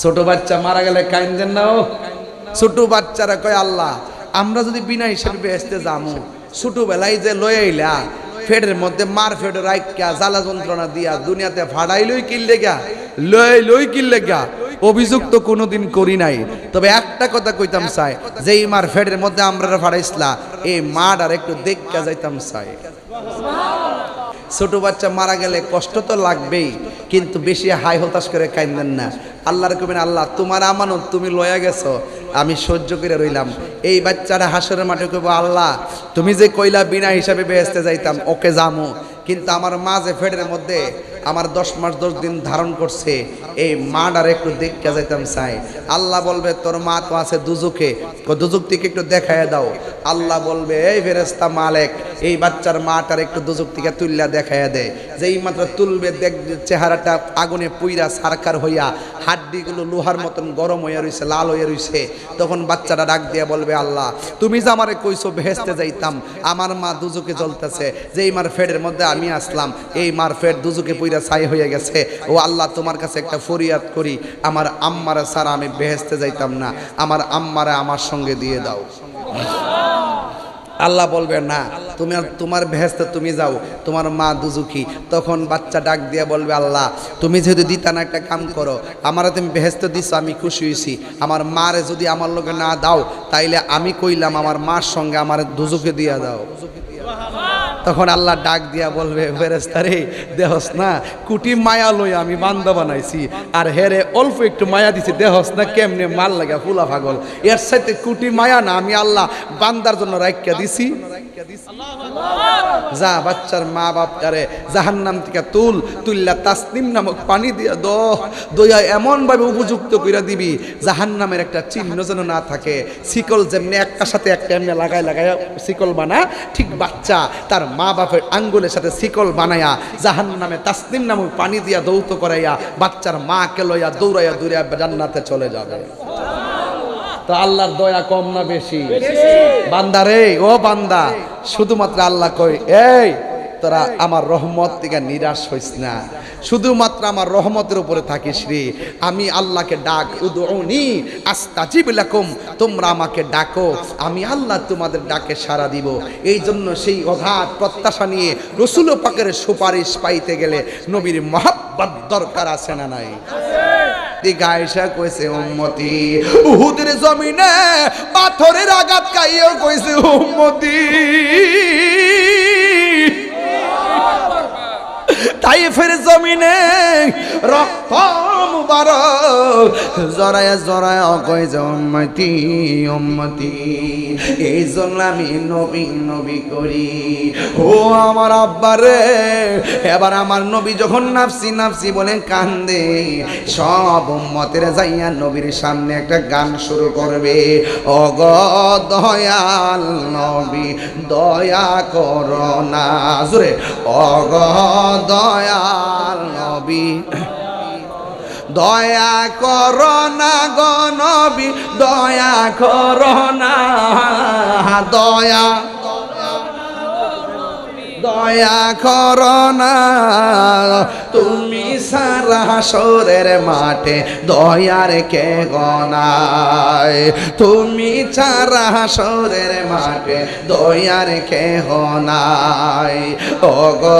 ছোট বাচ্চা মারা গেলে কাইন্দেন না ও। ছোট বাচ্চারা কয়, আল্লাহ, আমরা যদি বিনা হিসাবে বেহেস্তে যামু, ছোটবেলায় যে লয়ে আইলা, ফেডের মধ্যে মার ফেড রাইকা জ্বালা যন্ত্রণা দিয়া দুনিয়াতে ফাড়াই লই কিনলে গা লই লই কিনলে গা অভিযোগ তো কোনোদিন করি নাই। তবে একটা কথা কইতাম চাই যে এই মার ফেডের মধ্যে আমরা ফাড়াইছিলা এই মার আর একটু দেখা যাইতাম চাই ছোট বাচ্চা মারা গেলে কষ্ট তো লাগবেই, কিন্তু বেশি হাই হতাশ করে কাইন্দেন না। আল্লাহর রকমের আল্লাহ, তোমার আমানত তুমি লয়া গেছো, আমি সহ্য করে রইলাম। এই বাচ্চারা হাসের মাঠে কইব, আল্লাহ, তুমি যে কইলা বিনা হিসাবে বেহেস্তে যাইতাম, ওকে জামো, কিন্তু আমার মা যে ফেডের মধ্যে আমার দশ মাস, দশ দিন ধারণ করছে, এই মাটার একটু দেখতে যাইতাম চাই আল্লাহ বলবে, তোর মা তো আছে দুজুকে। দুজুক থেকে একটু দেখায় দাও। আল্লাহ বলবে, এই ফেরেস্তা মালেক, এই বাচ্চার মাটার একটু দুজুক থেকে তুললা দেখায় দে। যেই মাত্র তুলবে, দেখ, চেহারাটা আগুনে পুইরা সারকার হইয়া, হাড্ডিগুলো লোহার মতন গরম হইয়া রইছে, লাল হইয়া রইছে। তখন বাচ্চাটা ডাক দিয়ে বলবে, আল্লাহ, তুমি যে আমারে কইছো ভেস্তে যাইতাম, আমার মা দুজুকে জ্বলতেছে। যেই মার ফেডের মধ্যে আমি আসলাম, এই মার ফেড দুজুকে পুইরা ছাই হয়ে গেছে। ও আল্লাহ, তোমার কাছে একটা ফরিয়াদ করি। আমার আম্মারা ছাড়া আমি বেহেস্তে যাইতাম না। আমার আম্মারা আমার সঙ্গে দিয়ে দাও। আল্লাহ বলবে, না, তুমি তোমার ভেস্তে তুমি যাও। তোমার মা দুজুকি। তখন বাচ্চা ডাক দিয়ে বলবে, আল্লাহ, তুমি যেহেতু দিতা না একটা কাম করো, আমার তুমি ভেস্ত দিছো, আমি খুশি হয়েছি আমার মারে যদি আমার লোকে না দাও, তাইলে আমি কইলাম আমার মার সঙ্গে আমার দুজুকে দিয়া দাও। তখন আল্লাহ ডাক দিয়া বলবে ফেরেস্তারে দেহস না, কুটি মায়া লই আমি বান্দা বানাইছি। আর হেরে অল্প একটু মায়া দিছি, দেহস না, কেমনে মাল লাগা ফুলা পাগল। এর সাথে কুটি মায়া না, আমি আল্লাহ বান্দার জন্য রাখিয়া দিছি। যা বাচ্চার মা বাপ তারে জাহান নাম থেকে তুল তুললা তাসনিম নামক পানি দিয়া দ দইয়া এমন ভাবে উপযুক্ত কইরা দিবি জাহান নামের একটা চিহ্ন যেন না থাকে। শিকল যেমনি একটা সাথে একটা, এমনি লাগায় লাগায় শিকল বানা, ঠিক বাচ্চা তার মা বাপের আঙ্গুলের সাথে শিকল বানায়া জাহান নামে তাসনিম নামক পানি দিয়া দৌত করাইয়া, বাচ্চার মাকে লইয়া দৌড়াইয়া দৌড়াইয়া জান্নাতে চলে যাবে। তো আল্লাহর দয়া কম না বেশি? বান্দা রে ও বান্দা শুধুমাত্র আল্লাহ কই এই তোরা আমার রহমত থেকে নিরাশ হইস না। শুধুমাত্র আমার রহমতের উপরে থাকিস রে। আমি আল্লাহকে ডাক উদৌনি আস্তাজিব লাকুম তোমরা আমাকে ডাকো আমি আল্লাহ তোমাদের ডাকে সাড়া দিব। এই জন্য সেই অঘাত প্রত্যাশা নিয়ে রসুল পাকের সুপারিশ পাইতে গেলে নবীর মহাব্বত দরকার আছে না নাই? গায়সা কইছে উম্মতি। উহুদের জমিনে পাথরের আঘাত খাইয়েও কইছে উম্মতি। তাইফের জমিনে রক্ত মুবারক। জরায়া জরায়া কই যে উম্মতি উম্মতি। এই জন্য আমি নবী নবী করি। ও আমার আব্বারে এবার আমার নবী যখন নাফসি নাফসি বলে কান্দে, সব উম্মতের যাইয়া নবীর সামনে একটা গান শুরু করবে। অগ দয়াল নবী, দয়া করো না। জোরে, অগ দয়াল নবী। দয়া করোনা গণবি দয়া করোনা দয়া দয়া করোনা তুমি সারা সরের মাঠে দয়ার কে গনায়? তুমি সারা সরের মাঠে দয়ার কে হনায় ও গো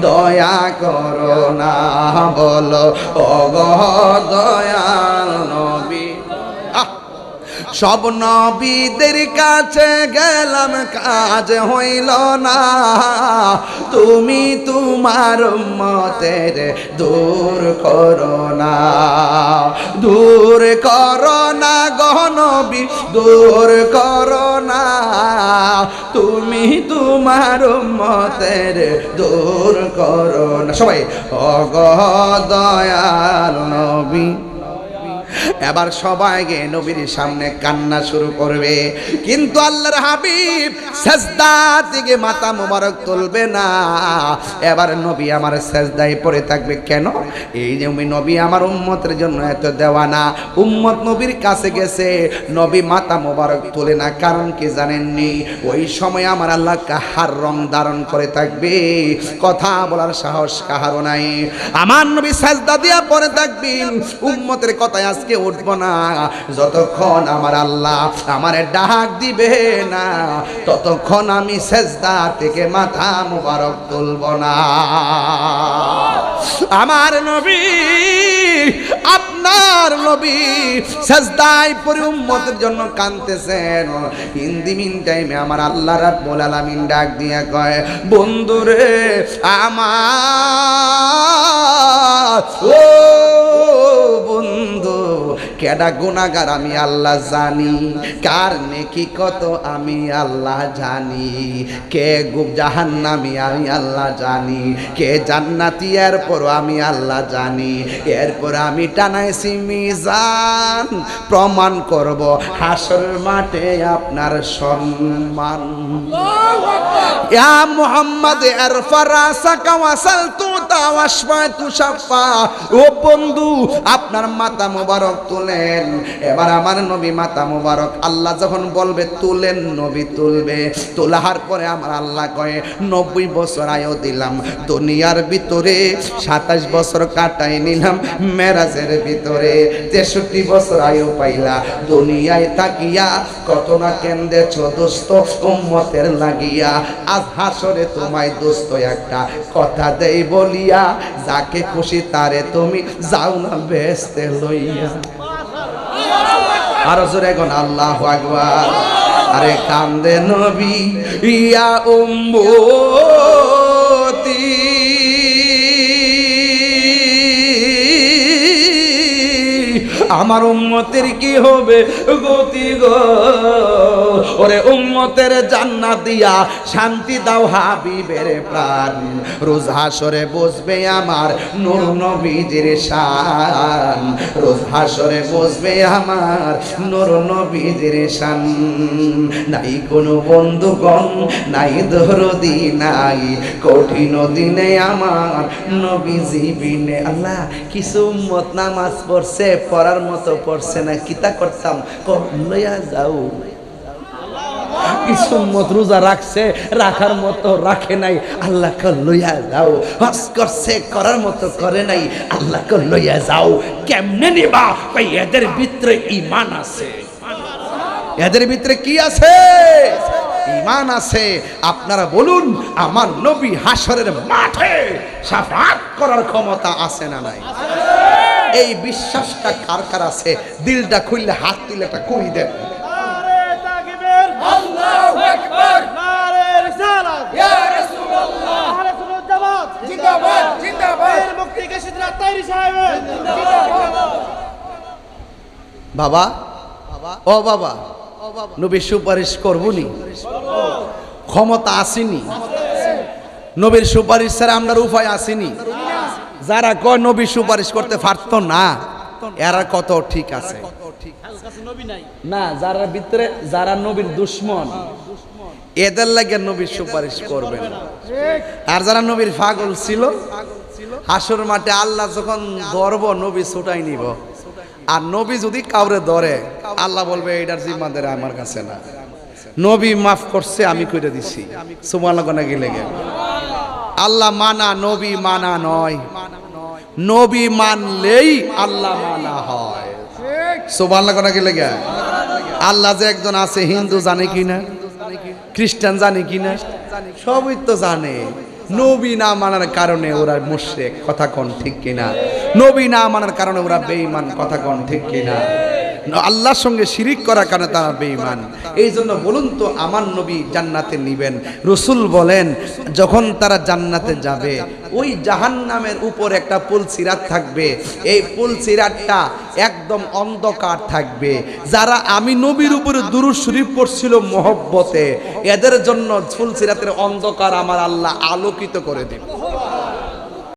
দয়া করো না, বলো ও গো দয়াল সব নবীদের কাছে গেলাম, কাজ হইল না। তুমি তোমার মতের দূর করো না। দূর করো না গনবী দূর করো না। তুমি তোমার মতের দূর করো না। সবাই, অগ দয়াল নবী। এবার সবাই গিয়ে নবীর সামনে কান্না শুরু করবে। কিন্তু আল্লাহর হাবিব সেজদা থেকে মাথা মোবারক তুলবে না। এবার নবী আমার সেজদায় পড়ে থাকবে। কেন? এই যে নবী আমার উম্মতের জন্য এত দেওয়া না উম্মত নবীর কাছে গেছে, নবী মাথা মোবারক তোলে না। কারণ কি জানেননি? ওই সময় আমার আল্লাহ কাহার রং ধারণ করে থাকবে। কথা বলার সাহস কাহারও নাই। আমার নবী সাজদা দিয়া পরে থাকবেন। উম্মতের কথায় আজকে উঠবো না। যতক্ষণ আমার আল্লাহ আমারে ডাক দিবে না, ততক্ষণ আমি সেজদা থেকে মাথা মুবারক তুলব না। আমার নবী, আপনার নবী সাজদায় পরে উম্মতের জন্য কাঁদতেছেন। হিন্দি মিন টাইমে আমার আল্লাহ রাব্বুল আলামিন ডাক দিয়া কয়, বন্ধুরে আমার, ও বন্ধু কেডা গুনাগার আমি আল্লাহ জানি? কার নেকি কত আমি আল্লাহ জানি? কে গুপ জাহান্নামি আমি আল্লাহ জানি? কে জান্নাতি এরপর আমি আল্লাহ জানি? এরপর আমি টানাইছি মিজান। প্রমাণ করব হাসর মাঠে আপনার সম্মান। ইয়া মুহাম্মদ ওয়াসালতু তাওয়াশফাতু শাফা। ও বন্ধু, আপনার মাথা মোবারক তুলেন। এবার আমার নবী মাথা মোবারক আল্লাহ যখন বলবে, তুলেন নবী, তুলবে। তোলাহার পরে আমার আল্লাহ কয়ে, নব্বই বছর আয়ও দিলাম, দুনিয়ার ভিতরে সাতাশ বছর কাটাই নিলাম, মেরাজের ভিতরে তেষট্টি বছর আয়ু পাইলা। দুনিয়ায় থাকিয়া কত না কেন্দ্রেছ দোস্ত, উম্মতের লাগিয়া। আজ হাসরে তোমায় দোস্ত একটা কথা দেই বলিয়া, যাকে খুশি তারে তুমি যাও না বেসতে লইয়া। আরও জোরে গন আল্লাহ আকবার। আরে কান্দে নবী ইয়া উম্মতি আমার উম্মতের কি হবে গতি গো? ওরে উম্মতের জান্নাত দিয়া শান্তি দাও হাবি হাবিবের প্রাণ। রোজ হাসরে বসবে আমার নূর নবীজির শান। রোজ হাসরে বসবে আমার নূর নবীজির শান। নাই কোনো বন্ধুগণ, নাই দরদি, নাই কঠিন দিনে আমার নবীজি বিনে। আল্লাহ, কিছু উম্মত নামাজ পড়ছে, পড়ার মতো পড়ছে না কিতা করতাম? লইয়া যাও। কিছু মত রোজা রাখছে, রাখার মতো রাখে নাই, আল্লাহকে লইয়া যাও। হস করছে, করার মতো করে নাই, আল্লাহকে লইয়া যাও। কেমনে নিবা? এদের ভিতরে ইমান আছে। এদের ভিতরে কি আছে? ইমান আছে। আপনারা বলুন আমার নবী হাসরের মাঠে সাফাত করার ক্ষমতা আছে না নাই? এই বিশ্বাসটা কার কার আছে? দিলটা খুললে হাত তুলে একটা কই দেন। ইয়া বাবা ও বাবা নবী সুপারিশ করবনি? ক্ষমতা আসেনি। নবীর সুপারিশ ছাড়া আপনার উপায় আসেনি। যারা কয় নবী সুপারিশ করতে পারত না, এরা কত ঠিক আছে? না, যারা ভিতরে, যারা নবীর দুশ্মন, এদের লাগে নবীর সুপারিশ করবেন আর যারা নবীর পাগল ছিল, হাসর মাঠে আল্লাহ যখন ধরব, নবী ছুটাই নিব। আর নবী যদি কাউরে ধরে, আল্লাহ বলবে এটার জিম্মাদের আমার কাছে না। নবী মাফ করছে, আমি কইরা দিছি। সুমালাগনা গেলে গে আল্লাহ মানা, নবী মানা নয়। নবী মানলেই আল্লাহ মানা হয়। সুবহানাল্লাহ গেলে গে আল্লাহ যে একজন আছে, হিন্দু জানে কি না খ্রিস্টান জানে কি না সবই তো জানে। নবী না মানার কারণে ওরা মুশরিক, কথা কোন ঠিক কিনা? নবী না মানার কারণে ওরা বেঈমান, কথা কোন ঠিক কিনা? আল্লাহর সঙ্গে শিরিক করার কারণে তারা বেঈমান। এই জন্য বলুন তো, আমার নবী জান্নাতে নিবেন। রসুল বলেন, যখন তারা জান্নাতে যাবে, ওই জাহান্নামের উপর একটা পুল সিরাত থাকবে। এই পুল সিরাতটা একদম অন্ধকার থাকবে। যারা আমি নবীর উপরে দুরুদ শরীফ পড়ছিল মহব্বতে, এদের জন্য ফুল সিরাতের অন্ধকার আমার আল্লাহ আলোকিত করে দেবে।